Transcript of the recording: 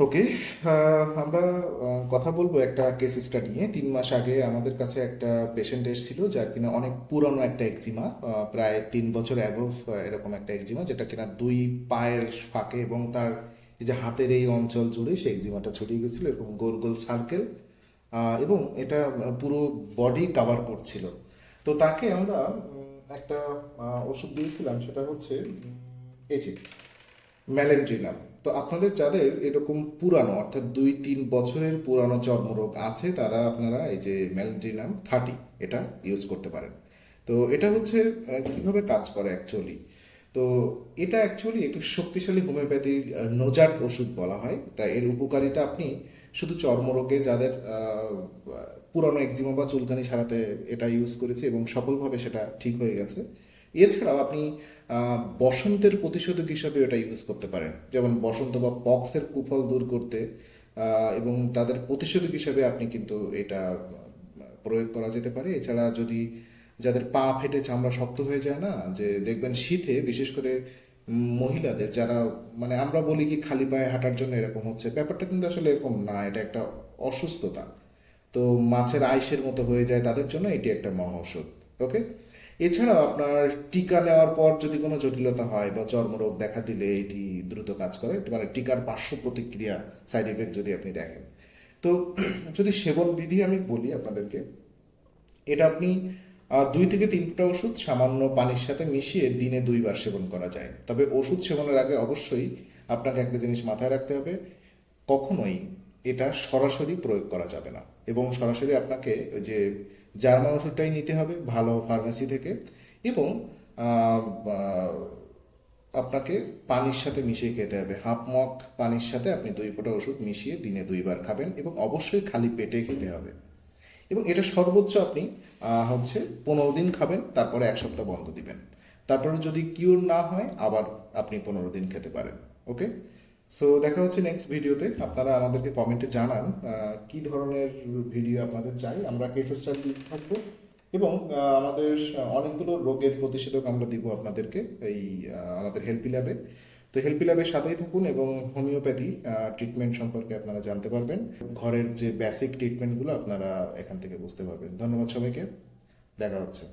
ওকে আমরা কথা বলব একটা কেস স্টাডি নিয়ে। তিন মাস আগে আমাদের কাছে একটা পেশেন্ট এসেছিল যার কিনা অনেক পুরনো একটা একজিমা প্রায় তিন বছর অ্যাবভ এরকম একটা একজিমা যেটা কিনা দুই পায়ের ফাঁকে এবং তার এই যে হাতের এই অঞ্চল জুড়ে সেই একজিমাটা ছড়িয়ে গেছিল এরকম গোল গোল সার্কেল এবং এটা পুরো বডি কাভার করছিল। তো তাকে আমরা একটা ওষুধ দিয়েছিলাম, সেটা হচ্ছে এই ম্যালেন্ড্রিনাম তো আপনাদের যাদের এরকম পুরানো, অর্থাৎ দুই, তিন বছরের পুরানো চর্মরোগ আছে, তারা আপনারা এই যে ম্যালেন্ড্রিনাম থার্টি এটা ইউজ করতে পারেন। তো এটা হচ্ছে কীভাবে কাজ করে অ্যাকচুয়ালি তো এটা অ্যাকচুয়ালি একটু শক্তিশালী হোমিওপ্যাথির নোজাট ওষুধ বলা হয়। তা এর উপকারিতা আপনি শুধু চর্মরোগে যাদের পুরানো একজিমা বা চুলকানি ছাড়াতে এটা ইউজ করেছে এবং সফলভাবে সেটা ঠিক হয়ে গেছে এছাড়াও আপনি বসন্তের প্রতিষেধক হিসাবে এটা ইউজ করতে পারেন। যেমন বসন্ত বা পক্সের কুফল দূর করতে এবং তাদের প্রতিষেধক হিসাবে আপনি কিন্তু এটা, প্রয়োগ করা যেতে পারে। এছাড়া যদি যাদের পা ফেটে চামড়া শক্ত হয়ে যায় না, যে দেখবেন শীতে বিশেষ করে মহিলাদের যারা মানে আমরা বলি কি খালি পায়ে হাঁটার জন্য এরকম হচ্ছে, ব্যাপারটা কিন্তু আসলে এরকম না, এটা একটা অসুস্থতা। তো মাছের আইসের মতো হয়ে যায় তাদের জন্য এটি একটা মহা ঔষধ ওকে এছাড়াও আপনার টিকা নেওয়ার পর যদি কোনো জটিলতা হয় বা চর্মরোগ দেখা দিলে এটি দ্রুত কাজ করে মানে টিকার পার্শ্ব প্রতিক্রিয়া সাইড এফেক্ট যদি আপনি দেখেন। তো যদি সেবন বিধি আমি বলি আপনাদেরকে, এটা আপনি দুই থেকে তিন ফোঁটা ওষুধ সামান্য পানির সাথে মিশিয়ে দিনে দুইবার সেবন করা যায়। তবে ওষুধ সেবনের আগে অবশ্যই আপনাকে একটা জিনিস মাথায় রাখতে হবে, কখনোই এটা সরাসরি প্রয়োগ করা যাবে না। এবং সরাসরি আপনাকে যে জার্মান ওষুধটাই নিতে হবে, ভালো ফার্মেসি থেকে, এবং আপনাকে পানির সাথে মিশিয়ে খেতে হবে। হাফ মগ পানির সাথে আপনি দুই ফোঁটা ওষুধ মিশিয়ে দিনে দুইবার খাবেন এবং অবশ্যই খালি পেটে খেতে হবে। এবং এটা সর্বোচ্চ আপনি হচ্ছে পনেরো দিন খাবেন, তারপরে এক সপ্তাহ বন্ধ দিবেন। তারপরে যদি কিউর না হয়, আবার আপনি পনেরো দিন খেতে পারেন। ওকে? সো দেখা হচ্ছে নেক্সট ভিডিওতে আপনারা আমাদেরকে কমেন্টে জানান কি ধরনের ভিডিও আপনাদের চাই। আমরা কেস স্টাডি থাকব এবং আমাদের অনেকগুলো রোগের প্রতিষেধক আমরা দিব আপনাদেরকে এই আমাদের হেল্পি ল্যাবে তো হেল্পি ল্যাবের সাথেই থাকুন এবং হোমিওপ্যাথি ট্রিটমেন্ট সম্পর্কে আপনারা জানতে পারবেন। ঘরের যে বেসিক ট্রিটমেন্টগুলো আপনারা এখান থেকে বুঝতে পারবেন। ধন্যবাদ সবাইকে। দেখা হচ্ছে।